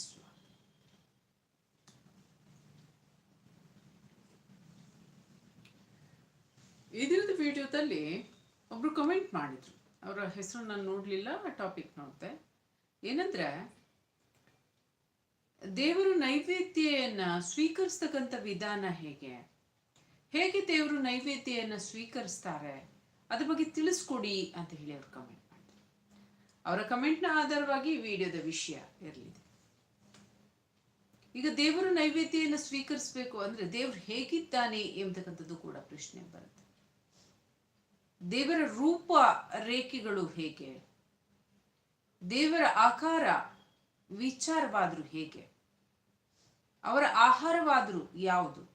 ಆನಂದಿಸುವ ದಿನದ ವಿಡಿಯೋದಲ್ಲಿ ಒಬ್ರು ಕಮೆಂಟ್ ಮಾಡಿದ್ರು. ಅವರ ಹೆಸರು ನಾನು ನೋಡಲಿಲ್ಲ ಟಾಪಿಕ್ ನೋಡಿದೆ. ಏನಂದ್ರೆ, ದೇವರು ನೈವೇದ್ಯನ ಸ್ವೀಕರಿಸ್ತಕ್ಕಂಥ ವಿಧಾನ ಹೇಗೆ? ಹೇಗೆ ದೇವರು ನೈವೇದ್ಯನ ಸ್ವೀಕರಿಸ್ತಾರೆ? ಅದ್ರ ಬಗ್ಗೆ ತಿಳಿಸ್ಕೊಡಿ ಅಂತ ಹೇಳಿ ಅವ್ರು ಕಮೆಂಟ್ ಮಾಡಿದ್ರು. ಅವರ ಕಮೆಂಟ್ನ ಆಧಾರವಾಗಿ ಈ ವಿಡಿಯೋದ ವಿಷಯ ಇರಲಿದೆ. ಈಗ ದೇವರ ನೈವೇದ್ಯನ ಸ್ವೀಕರಿಸಬೇಕು ಅಂದ್ರೆ ದೇವ್ರು ಹೇಗಿದ್ದಾನೆ ಎಂಬತಕ್ಕಂಥದ್ದು ಕೂಡ ಪ್ರಶ್ನೆ ಬರುತ್ತೆ. ದೇವರ ರೂಪ ರೇಖೆಗಳು ಹೇಗೆ? ದೇವರ ಆಕಾರ, ವಿಚಾರವಾದ್ರು ಹೇಗೆ? ಅವರ ಆಹಾರವಾದರೂ ಯಾವುದು?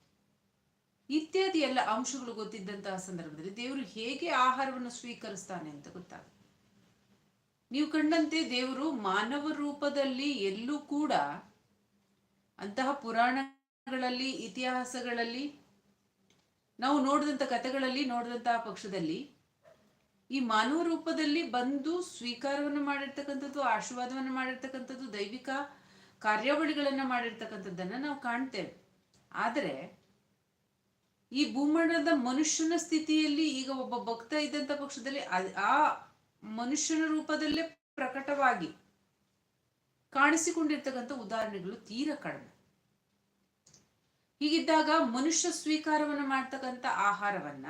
ಇತ್ಯಾದಿ ಎಲ್ಲ ಅಂಶಗಳು ಗೊತ್ತಿದ್ದಂತಹ ಸಂದರ್ಭದಲ್ಲಿ ದೇವರು ಹೇಗೆ ಆಹಾರವನ್ನು ಸ್ವೀಕರಿಸ್ತಾನೆ ಅಂತ ಗೊತ್ತಾಗುತ್ತೆ. ನೀವು ಕಂಡಂತೆ ದೇವರು ಮಾನವ ರೂಪದಲ್ಲಿ ಎಲ್ಲೂ ಕೂಡ ಅಂತಹ ಪುರಾಣಗಳಲ್ಲಿ, ಇತಿಹಾಸಗಳಲ್ಲಿ, ನಾವು ನೋಡಿದಂಥ ಕಥೆಗಳಲ್ಲಿ ನೋಡಿದಂತಹ ಪಕ್ಷದಲ್ಲಿ ಈ ಮಾನವ ರೂಪದಲ್ಲಿ ಬಂದು ಸ್ವೀಕಾರವನ್ನು ಮಾಡಿರ್ತಕ್ಕಂಥದ್ದು, ಆಶೀರ್ವಾದವನ್ನು ಮಾಡಿರ್ತಕ್ಕಂಥದ್ದು, ದೈವಿಕ ಕಾರ್ಯಾವಳಿಗಳನ್ನ ಮಾಡಿರ್ತಕ್ಕಂಥದ್ದನ್ನ ನಾವು ಕಾಣ್ತೇವೆ. ಆದರೆ ಈ ಭೂಮಂಡಲದ ಮನುಷ್ಯನ ಸ್ಥಿತಿಯಲ್ಲಿ ಈಗ ಒಬ್ಬ ಭಕ್ತ ಇದ್ದಂತ ಪಕ್ಷದಲ್ಲಿ ಆ ಮನುಷ್ಯನ ರೂಪದಲ್ಲೇ ಪ್ರಕಟವಾಗಿ ಕಾಣಿಸಿಕೊಂಡಿರ್ತಕ್ಕಂಥ ಉದಾಹರಣೆಗಳು ತೀರ ಕಡಿಮೆ. ಹೀಗಿದ್ದಾಗ ಮನುಷ್ಯ ಸ್ವೀಕಾರವನ್ನು ಮಾಡ್ತಕ್ಕಂಥ ಆಹಾರವನ್ನ,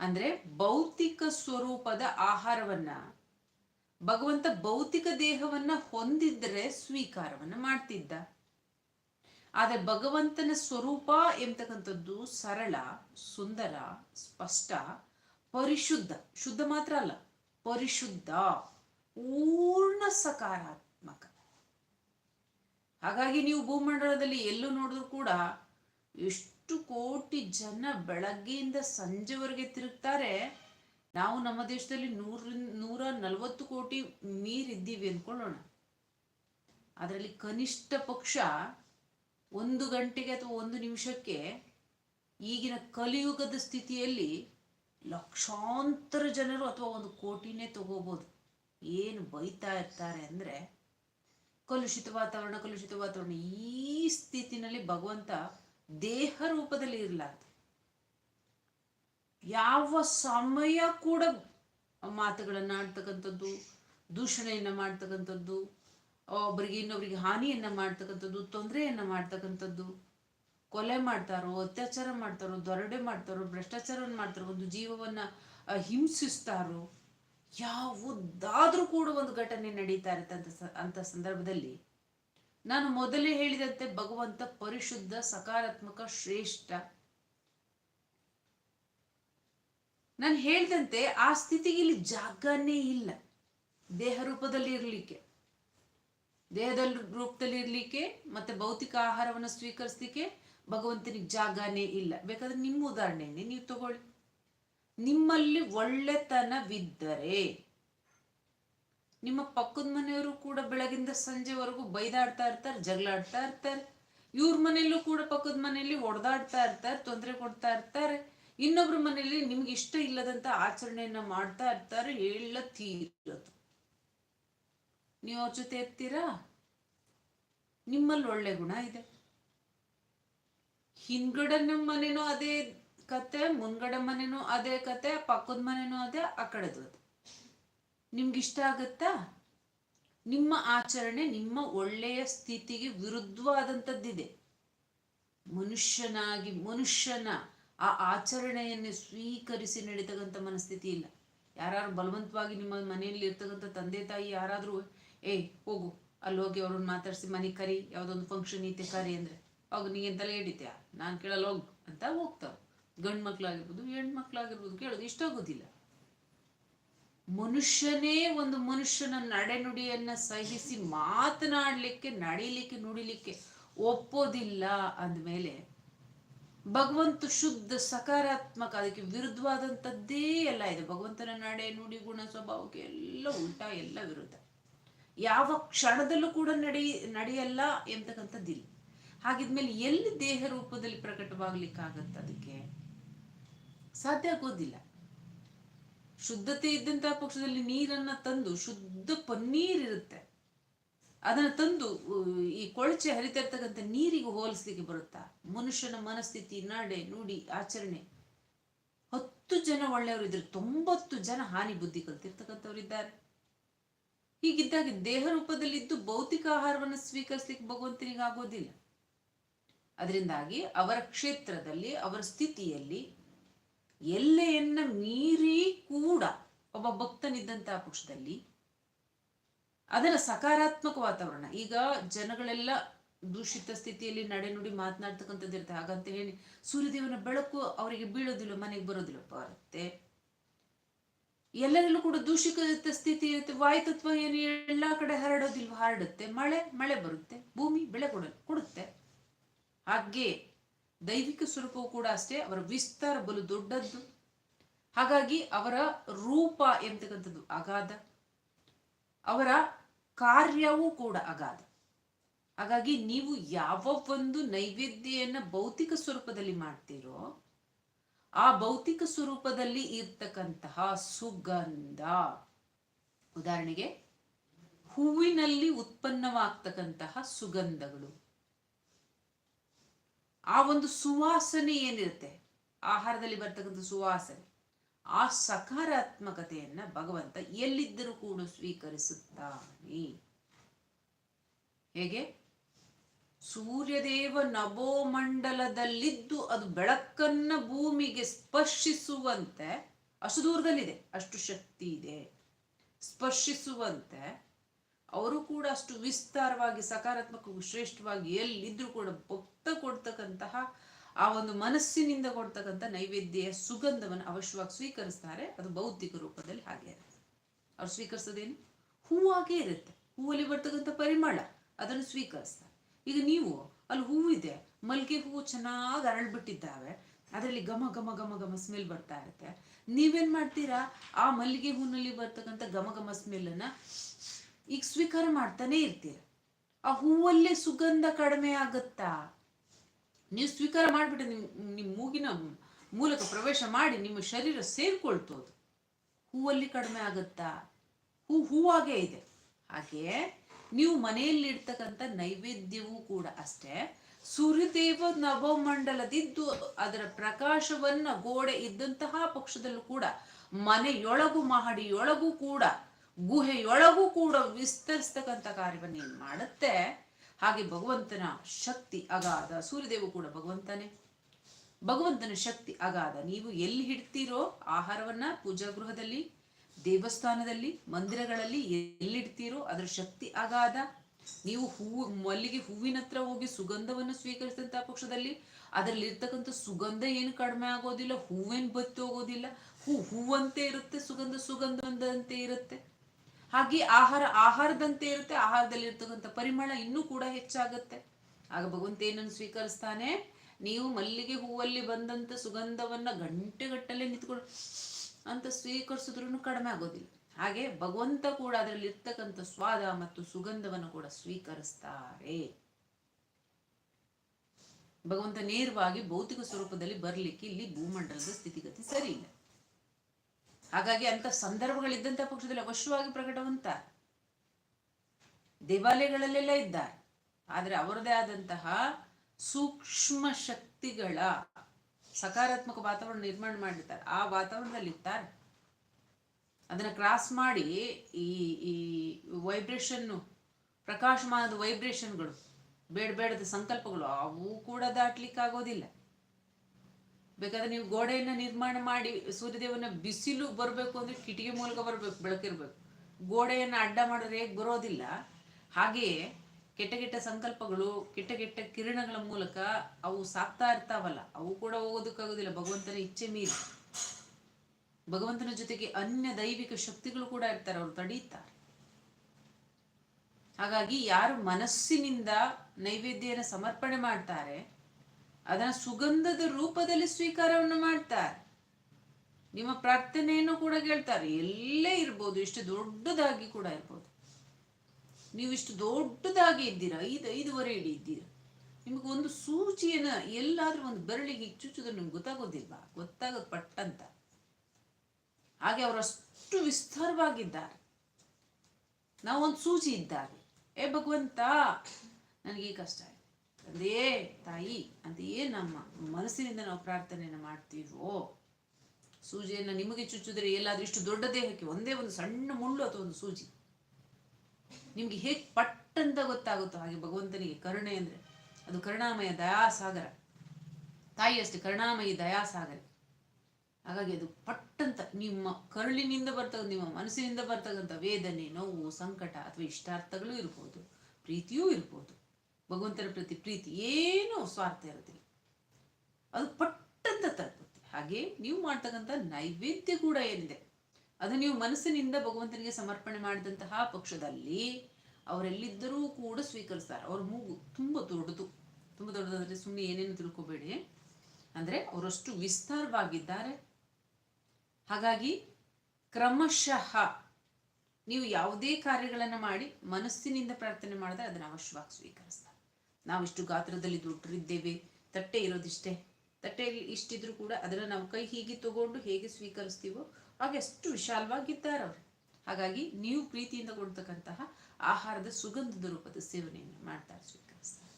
ಅಂದ್ರೆ ಭೌತಿಕ ಸ್ವರೂಪದ ಆಹಾರವನ್ನ, ಭಗವಂತ ಭೌತಿಕ ದೇಹವನ್ನ ಹೊಂದಿದ್ರೆ ಸ್ವೀಕಾರವನ್ನ ಮಾಡ್ತಿದ್ದ. ಆದರೆ ಭಗವಂತನ ಸ್ವರೂಪ ಎಂಬತಕ್ಕಂಥದ್ದು ಸರಳ, ಸುಂದರ, ಸ್ಪಷ್ಟ, ಪರಿಶುದ್ಧ, ಶುದ್ಧ ಮಾತ್ರ ಅಲ್ಲ, ಪರಿಶುದ್ಧ, ಪೂರ್ಣ ಸಕಾರಾತ್ಮಕ. ಹಾಗಾಗಿ ನೀವು ಭೂಮಂಡಲದಲ್ಲಿ ಎಲ್ಲೂ ನೋಡಿದ್ರು ಕೂಡ ಎಷ್ಟು ಕೋಟಿ ಜನ ಬೆಳಗ್ಗೆಯಿಂದ ಸಂಜೆವರೆಗೆ ತಿರುಗ್ತಾರೆ. ನಾವು ನಮ್ಮ ದೇಶದಲ್ಲಿ ನೂರ ನೂರ ನಲವತ್ತು ಕೋಟಿ ಮೀರಿದ್ದೀವಿ ಅಂದ್ಕೊಳ್ಳೋಣ. ಅದರಲ್ಲಿ ಕನಿಷ್ಠ ಪಕ್ಷ ಒಂದು ಗಂಟೆಗೆ ಅಥವಾ ಒಂದು ನಿಮಿಷಕ್ಕೆ ಈಗಿನ ಕಲಿಯುಗದ ಸ್ಥಿತಿಯಲ್ಲಿ ಲಕ್ಷಾಂತರ ಜನರು ಅಥವಾ ಒಂದು ಕೋಟಿನೇ ತಗೋಬೋದು. ಏನು ಬೈತಾ ಇರ್ತಾರೆ ಅಂದರೆ ಕಲುಷಿತ ವಾತಾವರಣ ಕಲುಷಿತ ವಾತಾವರಣ. ಈ ಸ್ಥಿತಿನಲ್ಲಿ ಭಗವಂತ ದೇಹ ರೂಪದಲ್ಲಿ ಇರಲಾರ್ದು. ಯಾವ ಸಮಯ ಕೂಡ ಮಾತುಗಳನ್ನು ಆಡ್ತಕ್ಕಂಥದ್ದು, ದೂಷಣೆಯನ್ನು ಮಾಡ್ತಕ್ಕಂಥದ್ದು ಒಬ್ಬರಿಗೆ ಇನ್ನೊಬ್ರಿಗೆ ಹಾನಿಯನ್ನು ಮಾಡ್ತಕ್ಕಂಥದ್ದು, ತೊಂದರೆಯನ್ನ ಮಾಡ್ತಕ್ಕಂಥದ್ದು, ಕೊಲೆ ಮಾಡ್ತಾರೋ, ಅತ್ಯಾಚಾರ ಮಾಡ್ತಾರೋ, ದೊರಡೆ ಮಾಡ್ತಾರೋ, ಭ್ರಷ್ಟಾಚಾರವನ್ನು ಮಾಡ್ತಾರೋ, ಒಂದು ಜೀವವನ್ನು ಹಿಂಸಿಸ್ತಾರೋ ಯಾವುದಾದ್ರೂ ಕೂಡ ಒಂದು ಘಟನೆ ನಡೀತಾ ಇರುತ್ತೆ ಅಂತ ಸಂದರ್ಭದಲ್ಲಿ ನಾನು ಮೊದಲೇ ಹೇಳಿದಂತೆ ಭಗವಂತ ಪರಿಶುದ್ಧ, ಸಕಾರಾತ್ಮಕ, ಶ್ರೇಷ್ಠ. ನಾನು ಹೇಳಿದಂತೆ ಆ ಸ್ಥಿತಿಗೆ ಇಲ್ಲಿ ಜಾಗನೇ ಇಲ್ಲ. ದೇಹ ರೂಪದಲ್ಲಿ ಇರಲಿಕ್ಕೆ. ದೇಹದ ರೂಪದಲ್ಲಿ ಇರಲಿಕ್ಕೆ ಮತ್ತೆ ಭೌತಿಕ ಆಹಾರವನ್ನು ಸ್ವೀಕರಿಸಲಿಕ್ಕೆ ಭಗವಂತನಿಗೆ ಜಾಗನೇ ಇಲ್ಲ. ಬೇಕಾದ್ರೆ ನಿಮ್ಮ ಉದಾಹರಣೆಯನ್ನೇ ನೀವು ತಗೊಳ್ಳಿ. ನಿಮ್ಮಲ್ಲಿ ಒಳ್ಳೆತನವಿದ್ದರೆ, ನಿಮ್ಮ ಪಕ್ಕದ ಮನೆಯವರು ಕೂಡ ಬೆಳಗಿಂದ ಸಂಜೆವರೆಗೂ ಬೈದಾಡ್ತಾ ಇರ್ತಾರೆ, ಜಗಳಾಡ್ತಾ ಇರ್ತಾರೆ. ಇವ್ರ ಮನೆಯಲ್ಲೂ ಕೂಡ ಪಕ್ಕದ ಮನೆಯಲ್ಲಿ ಹೊಡೆದಾಡ್ತಾ ಇರ್ತಾರೆ, ತೊಂದರೆ ಕೊಡ್ತಾ ಇರ್ತಾರೆ. ಇನ್ನೊಬ್ರ ಮನೆಯಲ್ಲಿ ನಿಮ್ಗೆ ಇಷ್ಟ ಇಲ್ಲದಂತ ಆಚರಣೆಯನ್ನ ಮಾಡ್ತಾ ಇರ್ತಾರೆ ಹೇಳ ತೀರದು ನೀವು ಅವ್ರ ಜೊತೆ ಇರ್ತೀರಾ? ನಿಮ್ಮಲ್ಲಿ ಒಳ್ಳೆ ಗುಣ ಇದೆ. ಹಿಂದ್ಗಡೆ ನಮ್ಮ ಮನೇನೋ ಅದೇ ಕತೆ, ಮುಂದ್ಗಡೆ ಮನೆನೂ ಅದೇ ಕತೆ, ಪಕ್ಕದ ಮನೆನೂ ಅದೇ, ಆ ಕಡೆದು ಅದೇ. ನಿಮ್ಗಿಷ್ಟ ಆಗತ್ತಾ? ನಿಮ್ಮ ಆಚರಣೆ ನಿಮ್ಮ ಒಳ್ಳೆಯ ಸ್ಥಿತಿಗೆ ವಿರುದ್ಧವಾದಂಥದ್ದಿದೆ ಮನುಷ್ಯನಾಗಿ, ಮನುಷ್ಯನ ಆ ಆಚರಣೆಯನ್ನು ಸ್ವೀಕರಿಸಿ ನಡೀತಕ್ಕಂಥ ಮನಸ್ಥಿತಿ ಇಲ್ಲ. ಯಾರು ಬಲವಂತವಾಗಿ ನಿಮ್ಮ ಮನೆಯಲ್ಲಿ ಇರ್ತಕ್ಕಂಥ ತಂದೆ, ತಾಯಿ ಯಾರಾದರೂ ಏಯ್ ಹೋಗು, ಅಲ್ಲಿ ಹೋಗಿ ಅವ್ರನ್ನ ಮಾತಾಡಿಸಿ ಮನೆ ಕರಿ ಯಾವುದೊಂದು ಫಂಕ್ಷನ್ ಐತೆ ಕರಿ ಅಂದರೆ ಅವಾಗ ನೀನು ತಲೆ ಹಿಡಿತ್ಯಾ? ನಾನು ಕೇಳಲ್ಲ ಹೋಗು ಅಂತ ಹೋಗ್ತಾವೆ ಗಂಡು ಮಕ್ಕಳಾಗಿರ್ಬೋದು ಹೆಣ್ಣು ಮಕ್ಕಳಾಗಿರ್ಬೋದು ಕೇಳೋದು ಇಷ್ಟಾಗೋದಿಲ್ಲ. ಮನುಷ್ಯನೇ ಒಂದು ಮನುಷ್ಯನ ನಡೆನುಡಿಯನ್ನ ಸಹಿಸಿ ಮಾತನಾಡಲಿಕ್ಕೆ, ನಡೀಲಿಕ್ಕೆ, ನುಡಿಲಿಕ್ಕೆ ಒಪ್ಪೋದಿಲ್ಲ ಅಂದಮೇಲೆ ಭಗವಂತ ಶುದ್ಧ, ಸಕಾರಾತ್ಮಕ, ಅದಕ್ಕೆ ವಿರುದ್ಧವಾದಂಥದ್ದೇ ಎಲ್ಲ ಇದೆ. ಭಗವಂತನ ನಡೆ, ನುಡಿ, ಗುಣ, ಸ್ವಭಾವಕ್ಕೆ ಎಲ್ಲ ಉಲ್ಟಾ, ಎಲ್ಲ ವಿರುದ್ಧ. ಯಾವ ಕ್ಷಣದಲ್ಲೂ ಕೂಡ ನಡಿ, ನಡೆಯಲ್ಲ ಎಂತಕ್ಕಂಥದ್ದಿಲ್ಲ. ಹಾಗಿದ್ಮೇಲೆ ಎಲ್ಲಿ ದೇಹ ರೂಪದಲ್ಲಿ ಪ್ರಕಟವಾಗ್ಲಿಕ್ಕಾಗತ್ತೆ ಅದಕ್ಕೆ? ಸಾಧ್ಯ ಆಗೋದಿಲ್ಲ. ಶುದ್ಧತೆ ಇದ್ದಂತಹ ಪಕ್ಷದಲ್ಲಿ ನೀರನ್ನ ತಂದು ಶುದ್ಧ ಪನ್ನೀರ್ ಇರುತ್ತೆ. ಅದನ್ನ ತಂದು ಈ ಕೊಳಚೆ ಹರಿತಾ ಇರ್ತಕ್ಕಂಥ ನೀರಿಗೆ ಹೋಲಿಸ್ಲಿಕ್ಕೆ ಬರುತ್ತಾ? ಮನುಷ್ಯನ ಮನಸ್ಥಿತಿ, ನಡೆ ನುಡಿ ಆಚರಣೆ. ಹತ್ತು ಜನ ಒಳ್ಳೆಯವರು ಇದ್ರೆ ತೊಂಬತ್ತು ಜನ ಹಾನಿ ಬುದ್ಧಿ ಕಲ್ತಿರ್ತಕ್ಕಂಥವ್ರು ಇದ್ದಾರೆ. ಹೀಗಿದ್ದಾಗ ದೇಹ ರೂಪದಲ್ಲಿದ್ದು ಭೌತಿಕ ಆಹಾರವನ್ನು ಸ್ವೀಕರಿಸ್ಲಿಕ್ಕೆ ಭಗವಂತನಿಗೆ ಆಗೋದಿಲ್ಲ. ಅದರಿಂದಾಗಿ ಅವರ ಕ್ಷೇತ್ರದಲ್ಲಿ, ಅವರ ಸ್ಥಿತಿಯಲ್ಲಿ ಎಲ್ಲೆಯನ್ನ ಮೀರಿ ಕೂಡ ಒಬ್ಬ ಭಕ್ತನಿದ್ದಂತಹ ಪಕ್ಷದಲ್ಲಿ ಅದರ ಸಕಾರಾತ್ಮಕ ವಾತಾವರಣ. ಈಗ ಜನಗಳೆಲ್ಲ ದೂಷಿತ ಸ್ಥಿತಿಯಲ್ಲಿ ನಡೆನುಡಿ ಮಾತನಾಡ್ತಕ್ಕಂಥದ್ದು ಇರುತ್ತೆ. ಹಾಗಂತ ಹೇಳಿ ಸೂರ್ಯದೇವನ ಬೆಳಕು ಅವರಿಗೆ ಬೀಳೋದಿಲ್ಲ, ಮನೆಗೆ ಬರೋದಿಲ್ಲ. ಬರುತ್ತೆ. ಎಲ್ಲರಲ್ಲೂ ಕೂಡ ದೂಷಿತ ಸ್ಥಿತಿ ಇರುತ್ತೆ. ವಾಯುತತ್ವ ಏನು ಎಲ್ಲಾ ಕಡೆ ಹರಡೋದಿಲ್ವ ಹರಡುತ್ತೆ. ಮಳೆ ಮಳೆ ಬರುತ್ತೆ. ಭೂಮಿ ಬೆಳೆ ಕೊಡ, ಕೊಡುತ್ತೆ. ಹಾಗೆ ದೈವಿಕ ಸ್ವರೂಪವು ಕೂಡ ಅಷ್ಟೇ, ಅವರ ವಿಸ್ತಾರ ಬಲು ದೊಡ್ಡದ್ದು. ಹಾಗಾಗಿ ಅವರ ರೂಪ ಎಂತಕ್ಕಂಥದ್ದು? ಅಗಾಧ. ಅವರ ಕಾರ್ಯವೂ ಕೂಡ ಅಗಾಧ. ಹಾಗಾಗಿ ನೀವು ಯಾವ ಒಂದು ನೈವೇದ್ಯನ ಭೌತಿಕ ಸ್ವರೂಪದಲ್ಲಿ ಮಾಡ್ತೀರೋ, ಆ ಭೌತಿಕ ಸ್ವರೂಪದಲ್ಲಿ ಇರ್ತಕ್ಕಂತಹ ಸುಗಂಧ, ಉದಾಹರಣೆಗೆ ಹೂವಿನಲ್ಲಿ ಉತ್ಪನ್ನವಾಗ್ತಕ್ಕಂತಹ ಸುಗಂಧಗಳು. ಆ ಒಂದು ಸುವಾಸನೆ ಏನಿರುತ್ತೆ? ಆಹಾರದಲ್ಲಿ ಬರ್ತಕ್ಕಂಥ ಸುವಾಸನೆ. ಆ ಸಕಾರಾತ್ಮಕತೆಯನ್ನ ಭಗವಂತ ಎಲ್ಲಿದ್ದರೂ ಕೂಡ ಸ್ವೀಕರಿಸುತ್ತಾನೆ. ಹೇಗೆ? ಸೂರ್ಯದೇವ ನಭೋಮಂಡಲದಲ್ಲಿದ್ದು ಅದು ಬೆಳಕನ್ನ ಭೂಮಿಗೆ ಸ್ಪರ್ಶಿಸುವಂತೆ, ಅಷ್ಟು ದೂರದಲ್ಲಿದೆ, ಅಷ್ಟು ಶಕ್ತಿ ಇದೆ. ಸ್ಪರ್ಶಿಸುವಂತೆ ಅವರು ಕೂಡ ಅಷ್ಟು ವಿಸ್ತಾರವಾಗಿ, ಸಕಾರಾತ್ಮಕ, ಶ್ರೇಷ್ಠವಾಗಿ ಎಲ್ಲಿದ್ರೂ ಕೂಡ ಭಕ್ತ ಕೊಡ್ತಕ್ಕಂತಹ, ಆ ಒಂದು ಮನಸ್ಸಿನಿಂದ ಕೊಡ್ತಕ್ಕಂಥ ನೈವೇದ್ಯ ಸುಗಂಧವನ್ನು ಅವಶ್ಯವಾಗಿ ಸ್ವೀಕರಿಸ್ತಾರೆ. ಅದು ಭೌತಿಕ ರೂಪದಲ್ಲಿ ಹಾಗೆ ಇರುತ್ತೆ. ಅವ್ರು ಸ್ವೀಕರಿಸೋದೇನು? ಹೂವಾಗೇ ಇರುತ್ತೆ. ಹೂವಲ್ಲಿ ಬರ್ತಕ್ಕಂಥ ಪರಿಮಳ, ಅದನ್ನು ಸ್ವೀಕರಿಸ್ತಾರೆ. ಈಗ ನೀವು, ಅಲ್ಲಿ ಹೂವಿದೆ ಮಲ್ಲಿಗೆ ಹೂವು ಚೆನ್ನಾಗಿ ಅರಳ್ಬಿಟ್ಟಿದ್ದಾವೆ, ಅದರಲ್ಲಿ ಘಮ ಘಮ ಘಮ ಘಮ ಸ್ಮೆಲ್ ಬರ್ತಾ ಇರುತ್ತೆ. ನೀವೇನ್ ಮಾಡ್ತೀರಾ? ಆ ಮಲ್ಲಿಗೆ ಹೂನಲ್ಲಿ ಬರ್ತಕ್ಕಂಥ ಘಮ ಘಮ ಸ್ಮೆಲ್ಲನ್ನ ಈಗ ಸ್ವೀಕಾರ ಮಾಡ್ತಾನೆ ಇರ್ತೀರ. ಆ ಹೂವಲ್ಲೇ ಸುಗಂಧ ಕಡಿಮೆ ಆಗುತ್ತಾ? ನೀವು ಸ್ವೀಕಾರ ಮಾಡಿಬಿಟ್ಟು ನಿಮ್ಮ ನಿಮ್ಮ ಮೂಗಿನ ಮೂಲಕ ಪ್ರವೇಶ ಮಾಡಿ ನಿಮ್ಮ ಶರೀರ ಸೇರ್ಕೊಳ್ತು ಅದು. ಹೂವಲ್ಲಿ ಕಡಿಮೆ ಆಗುತ್ತಾ? ಹೂ, ಹೂವಾಗೇ ಇದೆ. ಹಾಗೆ ನೀವು ಮನೆಯಲ್ಲಿ ಇಡ್ತಕ್ಕಂಥ ನೈವೇದ್ಯವೂ ಕೂಡ ಅಷ್ಟೇ. ಸೂರ್ಯದೇವ ನವಮಂಡಲದಿದ್ದು ಅದರ ಪ್ರಕಾಶವನ್ನ ಗೋಡೆ ಇದ್ದಂತಹ ಪಕ್ಷದಲ್ಲೂ ಕೂಡ ಮನೆಯೊಳಗು ಮಹಡಿಯೊಳಗೂ ಕೂಡ ಗುಹೆಯೊಳಗೂ ಕೂಡ ವಿಸ್ತರಿಸ್ತಕ್ಕಂಥ ಕಾರ್ಯವನ್ನು ಏನು ಮಾಡುತ್ತೆ? ಹಾಗೆ ಭಗವಂತನ ಶಕ್ತಿ ಅಗಾಧ, ಸೂರ್ಯದೇವು ಕೂಡ ಭಗವಂತನೇ. ಭಗವಂತನ ಶಕ್ತಿ ಅಗಾಧ. ನೀವು ಎಲ್ಲಿ ಹಿಡ್ತೀರೋ ಆಹಾರವನ್ನ ಪೂಜಾ ಗೃಹದಲ್ಲಿ, ದೇವಸ್ಥಾನದಲ್ಲಿ, ಮಂದಿರಗಳಲ್ಲಿ ಎಲ್ಲಿಡ್ತೀರೋ ಅದರ ಶಕ್ತಿ ಅಗಾಧ. ನೀವು ಹೂವು ಮಲ್ಲಿಗೆ ಹೂವಿನ ಹತ್ರ ಹೋಗಿ ಸುಗಂಧವನ್ನು ಸ್ವೀಕರಿಸಿದಂತ ಪಕ್ಷದಲ್ಲಿ ಅದರಲ್ಲಿ ಇರ್ತಕ್ಕಂಥ ಸುಗಂಧ ಏನು ಕಡಿಮೆ ಆಗೋದಿಲ್ಲ, ಹೂವೇನು ಬತ್ತಿ ಹೋಗೋದಿಲ್ಲ ಹೂ, ಹೂವಂತೆ ಇರುತ್ತೆ, ಸುಗಂಧ, ಸುಗಂಧದಂತೆ ಇರುತ್ತೆ. ಹಾಗೆ ಆಹಾರ, ಆಹಾರದಂತೆ ಇರುತ್ತೆ ಆಹಾರದಲ್ಲಿ ಇರ್ತಕ್ಕಂಥ ಪರಿಮಳ ಇನ್ನೂ ಕೂಡ ಹೆಚ್ಚಾಗುತ್ತೆ. ಆಗ ಭಗವಂತ ಏನನ್ನು ಸ್ವೀಕರಿಸ್ತಾನೆ? ನೀವು ಮಲ್ಲಿಗೆ ಹೂವಲ್ಲಿ ಬಂದಂತ ಸುಗಂಧವನ್ನ ಗಂಟೆಗಟ್ಟಲೆ ನಿಂತ್ಕೊಂಡು ಅಂತ ಸ್ವೀಕರಿಸಿದ್ರು ಕಡಿಮೆ ಆಗೋದಿಲ್ಲ. ಹಾಗೆ ಭಗವಂತ ಕೂಡ ಅದರಲ್ಲಿ ಇರ್ತಕ್ಕಂಥ ಸ್ವಾದ ಮತ್ತು ಸುಗಂಧವನ್ನು ಕೂಡ ಸ್ವೀಕರಿಸ್ತಾರೆ. ಭಗವಂತ ನೇರವಾಗಿ ಭೌತಿಕ ಸ್ವರೂಪದಲ್ಲಿ ಬರಲಿಕ್ಕೆ ಇಲ್ಲಿ ಭೂಮಂಡಲದ ಸ್ಥಿತಿಗತಿ ಸರಿ ಇಲ್ಲ. ಹಾಗಾಗಿ ಅಂತ ಸಂದರ್ಭಗಳಿದ್ದಂಥ ಪಕ್ಷದಲ್ಲಿ ಅವಶ್ಯವಾಗಿ ಪ್ರಕಟವಂತ ದೇವಾಲಯಗಳಲ್ಲೆಲ್ಲ ಇದ್ದಾರೆ. ಆದರೆ ಅವರದೇ ಆದಂತಹ ಸೂಕ್ಷ್ಮ ಶಕ್ತಿಗಳ ಸಕಾರಾತ್ಮಕ ವಾತಾವರಣ ನಿರ್ಮಾಣ ಮಾಡಿರ್ತಾರೆ. ಆ ವಾತಾವರಣದಲ್ಲಿ ಇರ್ತಾರೆ ಅದನ್ನ ಕ್ರಾಸ್ ಮಾಡಿ ಈ ಈ ವೈಬ್ರೇಷನ್ ಪ್ರಕಾಶಮಾನದ ವೈಬ್ರೇಷನ್ಗಳು ಬೇಡ, ಬೇಡದ ಸಂಕಲ್ಪಗಳು, ಅವು ಕೂಡ ದಾಟ್ಲಿಕ್ಕೆ ಆಗೋದಿಲ್ಲ ಬೇಕಾದ್ರೆ ನೀವು ಗೋಡೆಯನ್ನ ನಿರ್ಮಾಣ ಮಾಡಿ ಸೂರ್ಯದೇವನ ಬಿಸಿಲು ಬರಬೇಕು ಅಂದ್ರೆ ಕಿಟಕಿ ಮೂಲಕ ಬರಬೇಕು, ಬೆಳಕಿರ್ಬೇಕು. ಗೋಡೆಯನ್ನ ಅಡ್ಡ ಮಾಡಿದ್ರೆ ಹೇಗೆ ಬರೋದಿಲ್ಲ. ಹಾಗೆಯೇ ಕೆಟ್ಟ ಕೆಟ್ಟ ಸಂಕಲ್ಪಗಳು, ಕೆಟ್ಟ ಕೆಟ್ಟ ಕಿರಣಗಳ ಮೂಲಕ ಅವು ಸಾಕ್ತಾ ಇರ್ತಾವಲ್ಲ, ಅವು ಕೂಡ ಹೋಗೋದಕ್ಕಾಗೋದಿಲ್ಲ. ಭಗವಂತನ ಇಚ್ಛೆ ಮೀರಿ. ಭಗವಂತನ ಜೊತೆಗೆ ಅನ್ಯ ದೈವಿಕ ಶಕ್ತಿಗಳು ಕೂಡ ಇರ್ತಾರೆ, ಅವರು ತಡೀತಾರೆ. ಹಾಗಾಗಿ ಯಾರು ಮನಸ್ಸಿನಿಂದ ನೈವೇದ್ಯನ ಸಮರ್ಪಣೆ ಮಾಡ್ತಾರೆ ಅದನ್ನ ಸುಗಂಧದ ರೂಪದಲ್ಲಿ ಸ್ವೀಕಾರವನ್ನು ಮಾಡ್ತಾರೆ. ನಿಮ್ಮ ಪ್ರಾರ್ಥನೆಯನ್ನು ಕೂಡ ಕೇಳ್ತಾರೆ. ಎಲ್ಲೇ ಇರ್ಬೋದು, ಇಷ್ಟು ದೊಡ್ಡದಾಗಿ ಕೂಡ ಇರ್ಬೋದು. ನೀವು ಇಷ್ಟು ದೊಡ್ಡದಾಗಿ ಇದ್ದೀರಾ? ಐದು, ಐದುವರೆ ಇಡೀ ಇದ್ದೀರಾ? ನಿಮಗೆ ಒಂದು ಸೂಚಿಯನ್ನ ಎಲ್ಲಾದ್ರೂ ಒಂದು ಬೆರಳಿಗೆ ಚುಚ್ಚುದ್ರೆ ನಿಮ್ಗೆ ಗೊತ್ತಾಗೋದಿಲ್ವಾ? ಗೊತ್ತಾಗೋದು ಪಟ್ಟಂತ. ಹಾಗೆ ಅವರು ಅಷ್ಟು ವಿಸ್ತಾರವಾಗಿದ್ದಾರೆ. ಒಂದು ಸೂಚಿ ಇದ್ದಾರೆ. ಏ ಭಗವಂತ, ನನಗೆ ಕಷ್ಟ ಆಯ್ತು. ತಂದೆಯೇ ತಾಯಿ ಅಂತ ಏನು ನಮ್ಮ. ಮನಸ್ಸಿನಿಂದ ನಾವು ಪ್ರಾರ್ಥನೆಯನ್ನು ಮಾಡ್ತೀವೋ? ಸೂಜಿಯನ್ನು ನಿಮಗೆ ಚುಚ್ಚಿದ್ರೆ ಎಲ್ಲಾದ್ರೂ ಇಷ್ಟು ದೊಡ್ಡ ದೇಹಕ್ಕೆ ಒಂದೇ ಒಂದು ಸಣ್ಣ ಮುಳ್ಳು ಅಥವಾ ಒಂದು ಸೂಜಿ? ನಿಮ್ಗೆ ಹೇಗೆ ಪಟ್ಟಂತ ಗೊತ್ತಾಗುತ್ತೋ ಹಾಗೆ ಭಗವಂತನಿಗೆ ಕರುಣೆ ಅಂದ್ರೆ ಅದು ಕರುಣಾಮಯ ದಯಾಸಾಗರ. ತಾಯಿ ಅಷ್ಟೇ, ಕರುಣಾಮಯಿ ದಯಾಸಾಗರ. ಹಾಗಾಗಿ ಅದು ಪಟ್ಟಂತ ನಿಮ್ಮ ಕರುಳಿನಿಂದ ಬರ್ತಕ್ಕಂಥ, ನಿಮ್ಮ ಮನಸ್ಸಿನಿಂದ ಬರ್ತಕ್ಕಂಥ ವೇದನೆ, ನೋವು, ಸಂಕಟ ಅಥವಾ ಇಷ್ಟಾರ್ಥಗಳು ಇರ್ಬೋದು, ಪ್ರೀತಿಯೂ ಇರ್ಬೋದು. ಭಗವಂತನ ಪ್ರತಿ ಪ್ರೀತಿ, ಏನೂ ಸ್ವಾರ್ಥ ಇರೋದಿಲ್ಲ. ಅದು ಪಟ್ಟಂತ ತಲುಪುತ್ತೆ ಹಾಗೆ ನೀವು ಮಾಡ್ತಕ್ಕಂಥ ನೈವೇದ್ಯ ಕೂಡ ಏನಿದೆ? ಅದು ನೀವು ಮನಸ್ಸಿನಿಂದ ಭಗವಂತನಿಗೆ ಸಮರ್ಪಣೆ ಮಾಡಿದಂತಹ ಪಕ್ಷದಲ್ಲಿ ಅವರೆಲ್ಲಿದ್ದರೂ ಕೂಡ ಸ್ವೀಕರಿಸ್ತಾರೆ. ಅವ್ರ ಮೂಗು ತುಂಬ ದೊಡ್ಡದು. ತುಂಬ ದೊಡ್ಡದಂದ್ರೆ ಸುಮ್ಮನೆ ಏನೇನು ತಿಳ್ಕೊಬೇಡಿ. ಅಂದರೆ ಅವರಷ್ಟು ವಿಸ್ತಾರವಾಗಿದ್ದಾರೆ. ಹಾಗಾಗಿ ಕ್ರಮಶಃ ನೀವು ಯಾವುದೇ ಕಾರ್ಯಗಳನ್ನು ಮಾಡಿ ಮನಸ್ಸಿನಿಂದ ಪ್ರಾರ್ಥನೆ ಮಾಡಿದ್ರೆ ಅದನ್ನು ಅವಶ್ಯವಾಗಿ ಸ್ವೀಕರಿಸ್ತಾರೆ. ನಾವಿಷ್ಟು ಗಾತ್ರದಲ್ಲಿ ದೊಡ್ಡರಿದ್ದೇವೆ ತಟ್ಟೆ ಇರೋದಿಷ್ಟೇ. ತಟ್ಟೆಯಲ್ಲಿ ಇಷ್ಟಿದ್ರು ಕೂಡ ಅದನ್ನು ನಾವು ಕೈ ಹೀಗೆ ತಗೊಂಡು ಹೇಗೆ ಸ್ವೀಕರಿಸ್ತೀವೋ ಹಾಗೆ ಅಷ್ಟು ವಿಶಾಲವಾಗಿದ್ದಾರೆ ಅವರು. ಹಾಗಾಗಿ ನೀವು ಪ್ರೀತಿಯಿಂದ ಕೊಡ್ತಕ್ಕಂತಹ ಆಹಾರದ ಸುಗಂಧದ ರೂಪದ ಸೇವನೆಯನ್ನು ಮಾಡ್ತಾರೆ ಸ್ವೀಕರಿಸ್ತಾರೆ.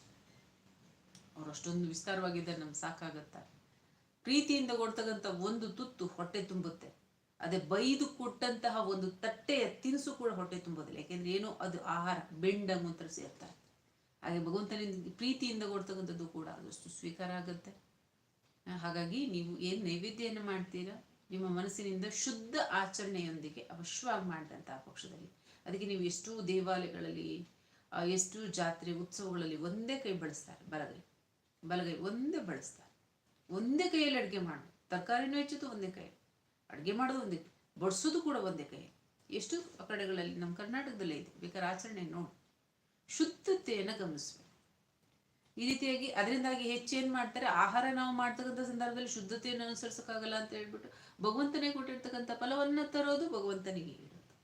ಅವ್ರು ಅಷ್ಟೊಂದು ವಿಸ್ತಾರವಾಗಿದ್ದಾರೆ, ನಮ್ಗೆ ಸಾಕಾಗತ್ತಾರೆ ಪ್ರೀತಿಯಿಂದ ಕೊಡ್ತಕ್ಕಂಥ ಒಂದು ತುತ್ತು ಹೊಟ್ಟೆ ತುಂಬುತ್ತೆ. ಅದೇ ಬೈದು ಕೊಟ್ಟಂತಹ ಒಂದು ತಟ್ಟೆಯ ತಿನಿಸು ಕೂಡ ಹೊಟ್ಟೆ ತುಂಬೋದಿಲ್ಲ. ಯಾಕೆಂದ್ರೆ ಏನೋ ಅದು ಆಹಾರ ಬೆಂಡಂಗ್ ಅಂತ ಸೇರ್ತಾರೆ. ಹಾಗೆ ಭಗವಂತನಿಂದ ಪ್ರೀತಿಯಿಂದ ಕೊಡ್ತಕ್ಕಂಥದ್ದು ಕೂಡ ಅದಷ್ಟು ಸ್ವೀಕಾರ ಆಗುತ್ತೆ. ಹಾಗಾಗಿ ನೀವು ಏನು ನೈವೇದ್ಯನ ಮಾಡ್ತೀರಾ? ನಿಮ್ಮ ಮನಸ್ಸಿನಿಂದ ಶುದ್ಧ ಆಚರಣೆಯೊಂದಿಗೆ ಅವಶ್ಯವಾಗಿ ಮಾಡಿದಂಥ ಪಕ್ಷದಲ್ಲಿ. ಅದಕ್ಕೆ ನೀವು ಎಷ್ಟು ದೇವಾಲಯಗಳಲ್ಲಿ ಎಷ್ಟು ಜಾತ್ರೆ ಉತ್ಸವಗಳಲ್ಲಿ ಒಂದೇ ಕೈ ಬಳಸ್ತಾರೆ ಬಲಗೈ. ಬಲಗೈ ಒಂದೇ ಬಳಸ್ತಾರೆ. ಒಂದೇ ಕೈಯಲ್ಲಿ ಅಡುಗೆ ಮಾಡು. ತರಕಾರಿನೂ ಹೆಚ್ಚೋದು ಒಂದೇ ಕೈ ಅಡುಗೆ ಮಾಡೋದು ಒಂದೇ. ಬಡಿಸೋದು ಕೂಡ ಒಂದೇ ಕೈ ಎಷ್ಟು ಕಡೆಗಳಲ್ಲಿ ನಮ್ಮ ಕರ್ನಾಟಕದಲ್ಲೇ ಇದೆ. ಬೇಕಾದ್ರೆ ಆಚರಣೆ ನೋಡಿ. ಶುದ್ಧತೆಯನ್ನು ಗಮನಿಸಬೇಕು. ಈ ರೀತಿಯಾಗಿ ಅದರಿಂದಾಗಿ ಹೆಚ್ಚೇನು ಮಾಡ್ತಾರೆ, ಆಹಾರ ನಾವು ಮಾಡ್ತಕ್ಕಂಥ ಸಂದರ್ಭದಲ್ಲಿ ಶುದ್ಧತೆಯನ್ನು ಅನುಸರಿಸೋಕ್ಕಾಗಲ್ಲ ಅಂತ ಹೇಳ್ಬಿಟ್ಟು ಭಗವಂತನೇ ಕೊಟ್ಟಿರ್ತಕ್ಕಂಥ ಫಲವನ್ನು ತರೋದು ಭಗವಂತನಿಗೆ ಇಡೋದು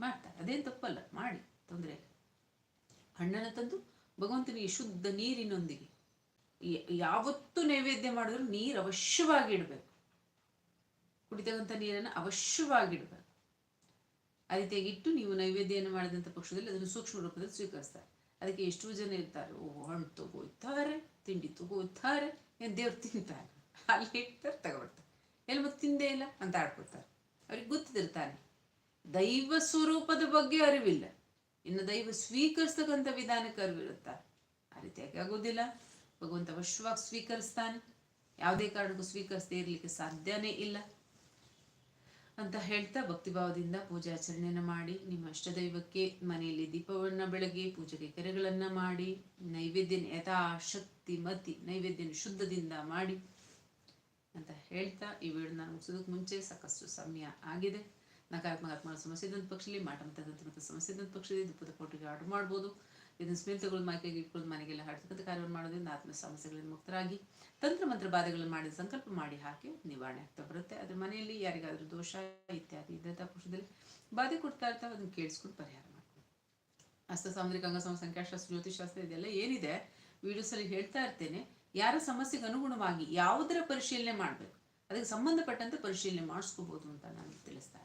ಮಾಡ್ತಾರೆ. ಅದೇನು ತಪ್ಪಲ್ಲ. ಮಾಡಿ. ತೊಂದರೆ ಹಣ್ಣನ್ನು ತಂದು ಭಗವಂತನಿಗೆ ಶುದ್ಧ ನೀರಿನೊಂದಿಗೆ ಯಾವತ್ತು ನೈವೇದ್ಯ ಮಾಡಿದ್ರು ನೀರು ಅವಶ್ಯವಾಗಿ ಇಡಬೇಕು. ಕುಡಿತಕ್ಕಂಥ ನೀರನ್ನು ಅವಶ್ಯವಾಗಿ ಇಡಬೇಕು. ಆ ರೀತಿಯಾಗಿ ಇಟ್ಟು ನೀವು ನೈವೇದ್ಯವನ್ನು ಮಾಡಿದಂಥ ಪಕ್ಷದಲ್ಲಿ ಅದನ್ನು ಸೂಕ್ಷ್ಮ ರೂಪದಲ್ಲಿ ಸ್ವೀಕರಿಸ್ತಾರೆ. ಅದಕ್ಕೆ ಎಷ್ಟು ಜನ ಇರ್ತಾರೆ ಓ ಹಣ್ಣು ತಗೋಯ್ತಾರೆ ತಿಂಡಿ ತಗೋತಾರೆ ಏನು ದೇವ್ರು ತಿಂತಾರೆ ಅಲ್ಲಿ ಇಡ್ತಾರೆ ತಗೊಳ್ತಾರೆ. ಎಲ್ಲಿ ಮತ್ತೆ ತಿಂದೇ ಇಲ್ಲ ಅಂತ ಆಡ್ಕೊಳ್ತಾರೆ. ಅವ್ರಿಗೆ ಗೊತ್ತಿದಿರ್ತಾನೆ ದೈವ ಸ್ವರೂಪದ ಬಗ್ಗೆ ಅರಿವಿಲ್ಲ. ಇನ್ನು ದೈವ ಸ್ವೀಕರಿಸ್ತಕ್ಕಂಥ ವಿಧಾನಕ್ಕೆ ಅರಿವಿರುತ್ತಾರೆ ಆ ರೀತಿಯಾಗಿ ಆಗೋದಿಲ್ಲ. ಭಗವಂತ ವಶವಾಗಿ ಸ್ವೀಕರಿಸ್ತಾನೆ. ಯಾವುದೇ ಕಾರಣಕ್ಕೂ ಸ್ವೀಕರಿಸದೇ ಇರಲಿಕ್ಕೆ ಸಾಧ್ಯನೇ ಇಲ್ಲ. ಅಂತ ಹೇಳ್ತಾ ಭಕ್ತಿಭಾವದಿಂದ ಪೂಜೆ ಆಚರಣೆಯನ್ನು ಮಾಡಿ, ನಿಮ್ಮ ಅಷ್ಟದೈವಕ್ಕೆ ಮನೆಯಲ್ಲಿ ದೀಪವನ್ನು ಬೆಳಗಿ, ಪೂಜೆಗೆ ಕೆರೆಗಳನ್ನು ಮಾಡಿ, ನೈವೇದ್ಯ ಯಥಾಶಕ್ತಿ ಮತಿ, ನೈವೇದ್ಯನ ಶುದ್ಧದಿಂದ ಮಾಡಿ ಅಂತ ಹೇಳ್ತಾ ಈ ನಾನು ಮುಗಿಸೋದಕ್ಕೆ ಮುಂಚೆ ಸಾಕಷ್ಟು ಸಮಯ ಆಗಿದೆ. ನಕಾರಾತ್ಮಕ ಆತ್ಮಗಳ ಸಮಸ್ಯೆ ಇದ್ದಂಥ ಪಕ್ಷದಲ್ಲಿ, ಮಾಟ ಮತ್ತು ಸಮಸ್ಯೆ ಇದ್ದಂಥ ಪಕ್ಷದಲ್ಲಿ, ದುಪ್ಪದ ಫೋಟೋಗೆ ಆರ್ಡರ್ ಮಾಡ್ಬೋದು. ಇದನ್ನು ಸ್ಮೇಲ್ ತಗೊಳ್ಳೋದು ಮೈಕೈಗೆ ಇಟ್ಕೊಳ್ಳೋದು ಮನೆಗೆಲ್ಲ ಹಾಡ್ತಕ್ಕಂಥ ಕಾರ್ಯವನ್ನು ಮಾಡೋದ್ರಿಂದ ಆತ್ಮ ಸಮಸ್ಯೆಗಳಿಂದ ಮುಕ್ತರಾಗಿ ತಂತ್ರ ಮಂತ್ರ ಬಾಧೆಗಳನ್ನು ಮಾಡಿ ಸಂಕಲ್ಪ ಮಾಡಿ ಹಾಕಿ ನಿವಾರಣೆ ಆಗ್ತಾ ಬರುತ್ತೆ. ಅದ್ರ ಮನೆಯಲ್ಲಿ ಯಾರಿಗಾದ್ರೂ ದೋಷ ಇತ್ಯಾದಿ ಇದ್ದಂಥ ಪಕ್ಷದಲ್ಲಿ ಬಾಧೆ ಕೊಡ್ತಾ ಇರ್ತಾವೆ, ಅದನ್ನು ಕೇಳಿಸ್ಕೊಂಡು ಪರಿಹಾರ ಮಾಡ್ಕೊಂಡು ಅಸ್ತ ಸಾಮುದ್ರಿಕ ಅಂಗಸಮ ಸಂಖ್ಯಾಶಾಸ್ತ್ರ ಜ್ಯೋತಿಷಾಸ್ತ್ರ ಇದೆಲ್ಲ ಏನಿದೆ ವಿಡಿಯೋಸಲ್ಲಿ ಹೇಳ್ತಾ ಇರ್ತೇನೆ. ಯಾರ ಸಮಸ್ಯೆಗೆ ಅನುಗುಣವಾಗಿ ಯಾವುದರ ಪರಿಶೀಲನೆ ಮಾಡಬೇಕು, ಅದಕ್ಕೆ ಸಂಬಂಧಪಟ್ಟಂತೆ ಪರಿಶೀಲನೆ ಮಾಡಿಸ್ಕೋಬಹುದು ಅಂತ ನಾನು ತಿಳಿಸ್ತಾ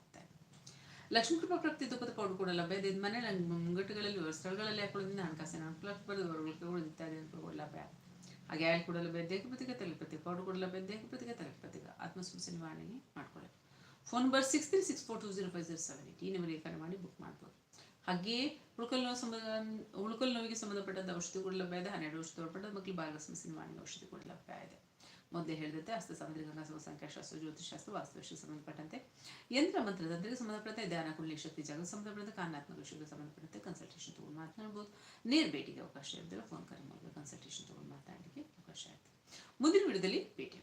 ಲಕ್ಷ್ಮೀ ಕೃಪಾ ಪ್ರಾಪ್ತಿ ದುಃಖದ ಕೂಡ ಲಭ್ಯ. ಇದೆ ಇದು ಮನೇಲಿ ನಂಗೆ ಮುಂಗಟ್ಟುಗಳಲ್ಲಿ ಸ್ಥಳಗಳಲ್ಲಿ ಹಾಕೊಳ್ಳೋದ್ರಿಂದ ಹಣಕಾಸಿನ ಅನುಕೂಲ ಬರೋದು ಇತ್ಯಾದಿ ಅನುಕೂಲಗಳು ಲಭ್ಯ. ಹಾಗೆ ಆಯಲ್ ಕೂಡ ಲಭ್ಯ? ದೇಹ ಪ್ರತಿಕ ತಲೆ ಪ್ರತಿಕ. ಪೌಡರ್ ಕೂಡ ಲಭ್ಯ. ದೇಹ ಪ್ರತಿಕ ತಲೆ ಪ್ರತಿಕ. ನಿವಾರಣೆ ಮಾಡ್ಕೊಳ್ಳಿ. Phone number six three six four two zero five zero seven eight ಈ ನಂಬರಿಗೆ ಕರೆ ಮಾಡಿ ಬುಕ್ ಮಾಡ್ಬೋದು. ಹಾಗೆಯೇ ಉಳ್ಕಲ್ ನೋವು ಸಂಬಂಧ, ಉಳ್ಕಲ್ ನೋವಿಗೆ ಸಂಬಂಧಪಟ್ಟಂಥ ಔಷಧಿ ಕೂಡ ಲಭ್ಯ ಇದೆ. ಹನ್ನೆರಡು ಔಷಧಿ ಒಳಪಟ್ಟ ಮಕ್ಕಳು ಬಾಲ ಸಮಸ್ಯೆ ನಿವಾರಣೆ ಔಷಧಿ ಕೂಡ ಲಭ್ಯ ಇದೆ. ಮೊದಲೇ ಹೇಳಿದಂತೆ ಹಸ್ತ ಶಾಸ್ತ್ರ ಅಂಗಸಮ ಸಂಖ್ಯಾಶಾಸ್ತ್ರ ಜ್ಯೋತಿಷಾಸ್ತ್ರ ವಾಸ್ತುಶಾಸ್ತ್ರ ಸಂಬಂಧಪಟ್ಟಂತೆ ಯಂತ್ರ ಮಂತ್ರದಂತ್ರಿಗೆ ಸಂಬಂಧಪಟ್ಟಂತೆ ಧ್ಯಾನ ಕುಂಡಲಿ ಶಕ್ತಿ ಜಾಗ ಸಂಬಂಧಪಟ್ಟಂತೆ ಕಾರಣಾತ್ಮಕ ವಿಷಯಕ್ಕೆ ಸಂಬಂಧಪಟ್ಟಂತೆ ಕನ್ಸಲ್ಟೇಷನ್ ತಗೊಂಡು ಮಾತನಾಡ್ಬೋದು ನೇರ ಭೇಟಿಗೆ ಅವಕಾಶ ಇರ್ತದೆ ಫೋನ್ ಕರೆ ಮೂಲಕ ಕನ್ಸಲ್ಟೇಷನ್ ತಗೊಂಡು ಮಾತಾಡಲಿಕ್ಕೆ ಅವಕಾಶ ಆಯಿತು ಮುಂದಿನ ವಿಡಿಯೋದಲ್ಲಿ ಭೇಟಿ